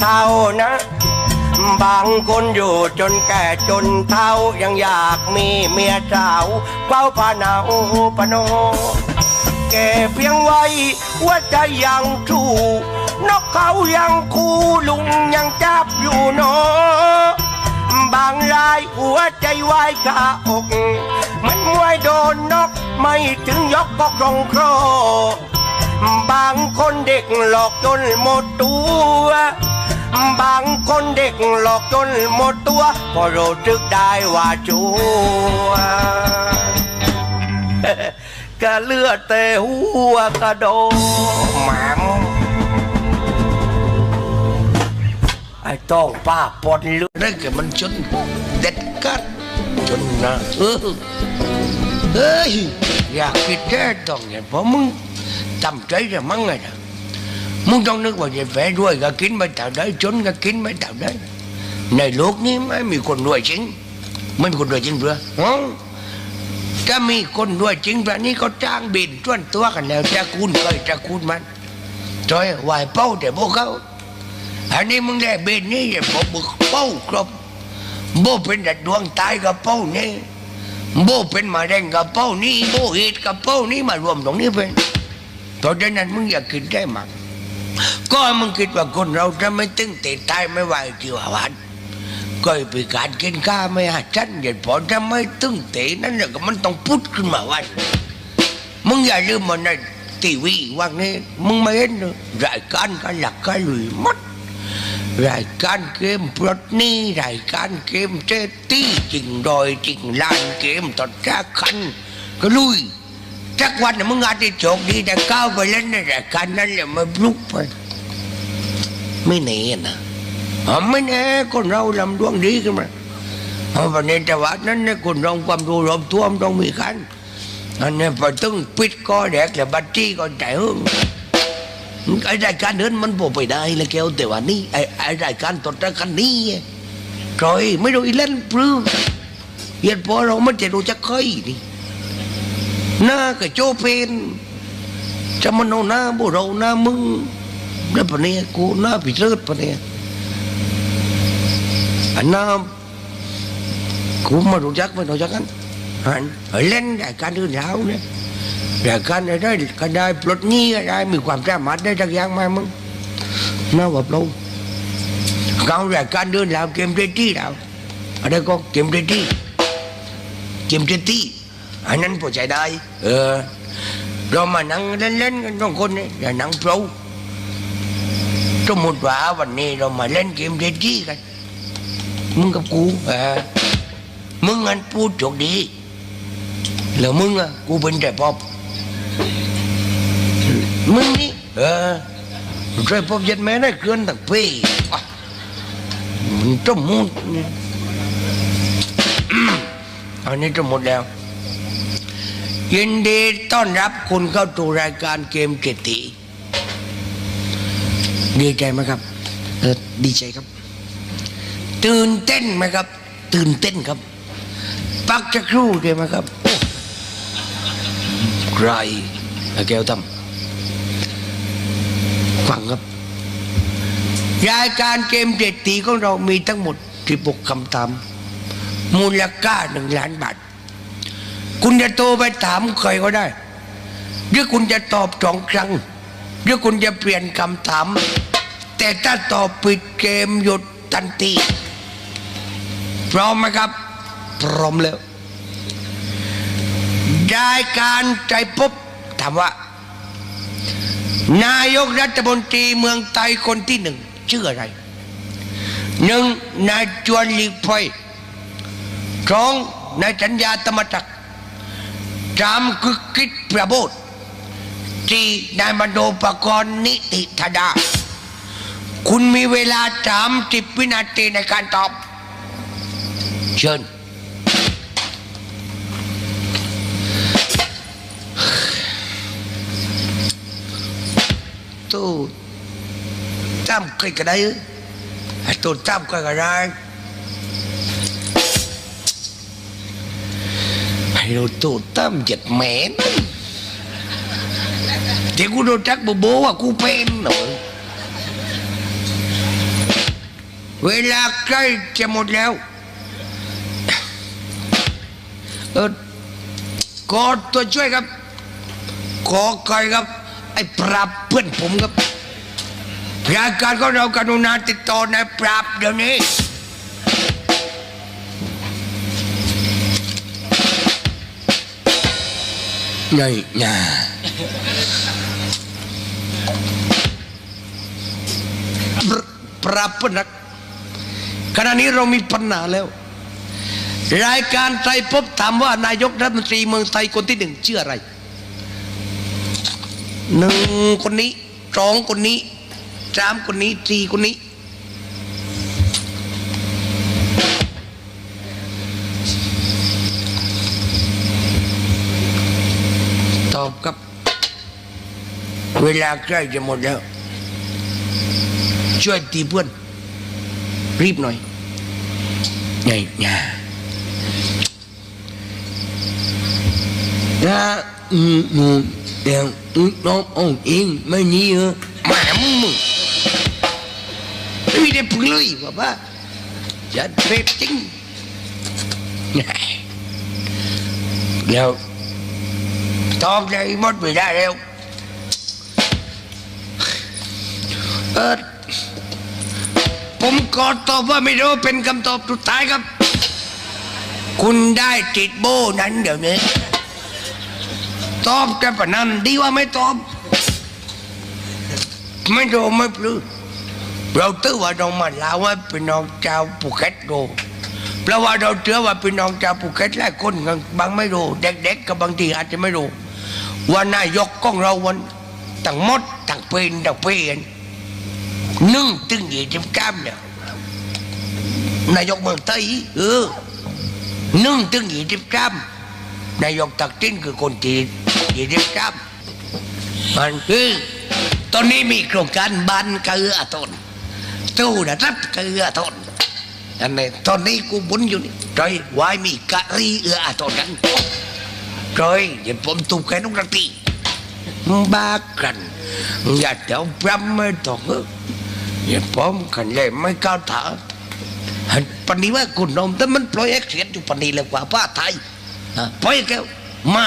เท่านะ บางคนอยู่จนแก่จนเท่ายังอยากมีเมียสาวเฝ้าผานาวปโนแก่เพียงไว้ว่าใจยังทูนกเขายังคูลุงยังจับอยู่เนอบางรายหัวใจวายกะอก มันมวยโดนนกไม่ถึงยกก็กรงโครบางคนเด็กหลอกจนหมดตัว บางคนเด็กหลอกจนหมดตัว พอรู้จึกได้ว่าจัวก็เลือดแต่หัวกระโดหมามไอ้ต้องป้าปนเลือดเรื่องกับมันจนเด็ดกัดจนนะเออเฮ้ยอยากคิดแค่ต้องเนี่ยเพราะมึงทำใจจะมั่งไงนะ มึงต้องนึกว่าจะแฝรวยก็กินไม่เท่าได้จนก็กินไม่เท่าได้ในโลกนี้ไม่มีคนรวยจริงไม่มีคนรวยจริงเพื่อถ้ามีคนรวยจริงแบบนี้ก็จ้างบินจ้วนตัวกันแล้วจะคูณเคยจะคูณมันจอยไหวเป้าแต่พวกเขาอันนี้มึงได้เบนนี่อย่าบอกบึกเป้าครบโบเป็นดัดดวงตายกับเป้านี่โบเป็นมะเร็งกับเป้านี่โบเหตุกับเป้านี่มารวมตรงนี้เป็นตอนนั้นมึงอยากคิดได้มั้งก็ ก็มึงคิดว่าคนเราจะไม่ตึงเตะตายไม่ไหวที่ว่าวันก็ไปการกินข้าไม่หาฉันอย่าพอจะไม่ตึงตะนั่นแหละก็มันต้องพุดขึ้นมาวันมึงอย่าลืมมันในทีวีว่างี้มึงไม่เห็นหรอรายการกันหลักกันลุยมัดรายการเกมปลดนี้รายการเกมเจตี้จริงดอยจริงลานเกมตอดจ้าคันก็ลุย สักวันมึงอาจจะโชคดีแต่ก้าวไปเล่นในรายการนั้นแหละมาลุกไปไม่แน่นะอไม่แน่คนเราลำดวงดีขึ้นมาเอาวันนี้แต่ว่านั้นเนี่ยคนเราความรู้รอบตัวมต้องมีกันอันนี้พอตึงปิดก็แดกแล้วบัตรจี้ก็ใจหึงไอ้รายการเดินมันบอกไปได้แล้วแกวแต่ว่านี่ไอ้ไอ้รายการตดรายการนี้รอยไม่รู้อีเล่นปลื้มเฮียนพอเราไมันจะรู้จักเคยนี่ หน้ากับโจเป็นจะมันเอาหน้าบุเราหน้ามึงแล้วปะเนี่ยกูหน้าผิดเลิศปะเนี่ยอันน้ากูมารู้จักไม่รู้จักกันหันเล่นรายการเดินยาวเนี่ยแต่การได้ก็ได้ปลดหนี้ก็ได้มีความสามารถได้จักอย่างไหมมึงน่าแบบเราเขาแต่การเดินแล้วเกมเรตตี้แล้วอะไรก็เกมเรตตี้เกมเรตตี้ อันนั้นพอใจได้ เออ เรามานั่งเล่นๆกันสองคนนี่อย่านั่งโปรสมมติว่าวันนี้เรามาเล่นเกมเรตตี้กัน มึงกับกูเออมึงงันพูดโชคดีแล้วมึงอะกูเป็นแต่ปอบมึงนี่เออใช่ปอบยัดแม่ได้เกินตั้งปีมันจะหมดอันนี้จะหมดแล้ว ยินดีต้อนรับคุณเข้าสู่รายการเกมเกติดีใจไหมครับเออดีใจครับ ตื่นเต้นไหมครับ ตื่นเต้นครับ ปักจะครู่ได้ไหมครับใครแก้วทำฟังครับ รายการเกมเด็ดตีของเรามีทั้งหมดที่ปกคำถาม มูลค่าหนึ่งล้านบาท คุณจะโทรไปถามใครก็ได้หรือคุณจะตอบสองครั้งหรือคุณจะเปลี่ยนคำถาม แต่ถ้าตอบผิดเกมหยุดทันทีพร้อมไหมครับ พร้อมแล้วรายการใจพบถามว่า นายกรัฐมนตรีเมืองไทยคนที่หนึ่งชื่ออะไรหนึ่งนายจวนลีกภัยสองนายสัญญาธรรมจักร สามคือคิดประโบทสี่นายมโนปกรณ์นิติธดา คุณมีเวลาสามสิบวินาทีในการตอบ เชิญตู้จำใครก็ได้ไอ้จำใครก็ได้ ราตัวตั้มเหยียดแหมนเดี๋ยวกูโดนจักโบโบว่ากูเป็นหนอยเวลาใกล้จะหมดแล้วเออกอตัวช่วยครับขอคอยครับ ไอ้ปราบเพื่อนผมครับรายการของเรากรุณาติดต่อนายปราบเดี๋ยวนี้ ไงน่าปรปราบเพณักขณะนี้เรามีปัญหาแล้ว รายการไทยพบถามว่านายกรัฐมนตรีเมืองไทยคนที่หนึ่งชื่ออะไรหนึ่งคนนี้สองคนนี้สามคนนี้สี่คนนี้ เวลาใกล้จะหมดแล้ว ช่วยตีเพื่อน รีบหน่อยไงเนี่ยนะอืมอืมเดี๋ยวอืมน้ององเองไม่นี่เหรอแหมามึงมึงไม่ได้พึ่งเลยว่าบ้าจะเทรดจริงเดี๋ยวตอบได้หมดไม่ได้แล้ว เออผมก็ตอบว่าไม่รู้เป็นคำตอบสุดท้ายครับ คุณได้ติดโบนั้นเดี๋ยวนี้ ตอบแต่ปนั้นดีว่าไม่ตอบ ไม่โดนไม่ปลื้มเราตื้อว่าเรามาลาว่าเป็นน้องชาวภูเก็ตโดเพราะว่าเราเชื่อว่าเป็นน้องชาวภูเก็ตหลายคนบางไม่รู้เด็กๆกับบางทีอาจจะไม่รู้ว่านายกของเราวันตั้งมดตั้งเป็นตั้งเป็น นึ่งตึงยี่สิบกรัมเนี่ยนายกเมืองไทยเออนึ่งตึงยี่สิบกรัมนายกตักทิ้นคือคนที่ยี่สิบกรัมมันคือตอนนี้มีโครงการบ้านเกลือทนตู้นะรับเกลือทนอันนี้ตอนนี้กูบุญอยู่นี่ใจวายมีกะรีเอือทนกันใจอย่าผมตุกแค่นุกระตีบ้ากันอย่าเดี๋ยวพรำไม่ต้องเอย่าผมกันเลยไม่ก้าวถาปนนี้ว่าคุณนมแต่มันปล่อยเอ็กเสียนอยู่ปันนี้เลยกว่าป้าไทยปล่อยแก้วมา